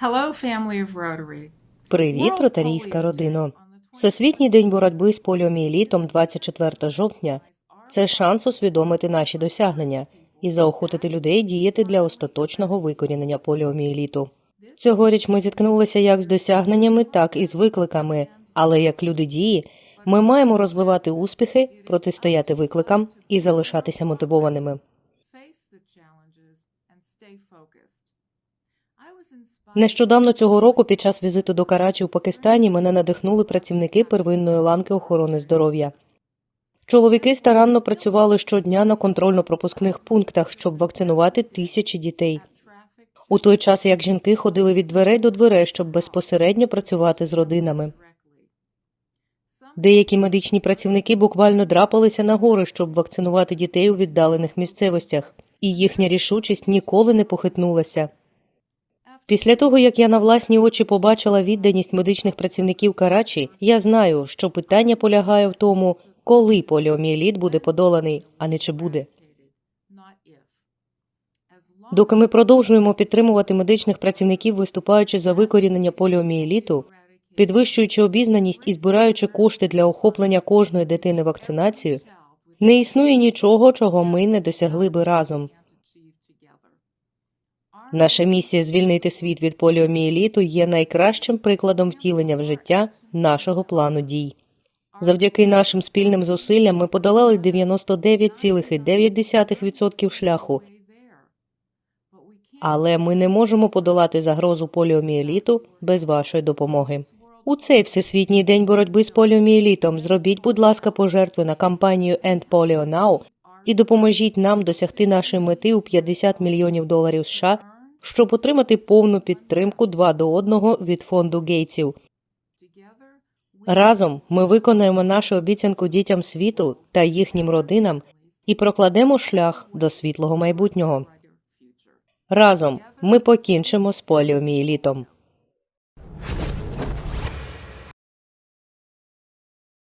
Hello, family of Rotary. Привіт, ротарійська родино! Всесвітній день боротьби з поліомієлітом 24 жовтня це шанс усвідомити наші досягнення і заохотити людей діяти для остаточного викорінення поліомієліту. Цьогоріч ми зіткнулися як з досягненнями, так і з викликами. Але як люди дії, ми маємо розвивати успіхи, протистояти викликам і залишатися мотивованими. Нещодавно цього року, під час візиту до Карачі у Пакистані, мене надихнули працівники первинної ланки охорони здоров'я. Чоловіки старанно працювали щодня на контрольно-пропускних пунктах, щоб вакцинувати тисячі дітей. У той час як жінки ходили від дверей до дверей, щоб безпосередньо працювати з родинами. Деякі медичні працівники буквально драпалися на гори, щоб вакцинувати дітей у віддалених місцевостях, і їхня рішучість ніколи не похитнулася. Після того, як я на власні очі побачила відданість медичних працівників Карачі, я знаю, що питання полягає в тому, коли поліомієліт буде подоланий, а не чи буде. Доки ми продовжуємо підтримувати медичних працівників, виступаючи за викорінення поліомієліту, підвищуючи обізнаність і збираючи кошти для охоплення кожної дитини вакцинацією, не існує нічого, чого ми не досягли би разом. Наша місія звільнити світ від поліомієліту є найкращим прикладом втілення в життя нашого плану дій. Завдяки нашим спільним зусиллям ми подолали 99,9% шляху, але ми не можемо подолати загрозу поліомієліту без вашої допомоги. У цей всесвітній день боротьби з поліомієлітом зробіть, будь ласка, пожертви на кампанію End Polio Now і допоможіть нам досягти нашої мети у 50 мільйонів доларів США, щоб отримати повну підтримку два до одного від фонду Гейтсів. Разом ми виконаємо нашу обіцянку дітям світу та їхнім родинам і прокладемо шлях до світлого майбутнього. Разом ми покінчимо з поліомієлітом.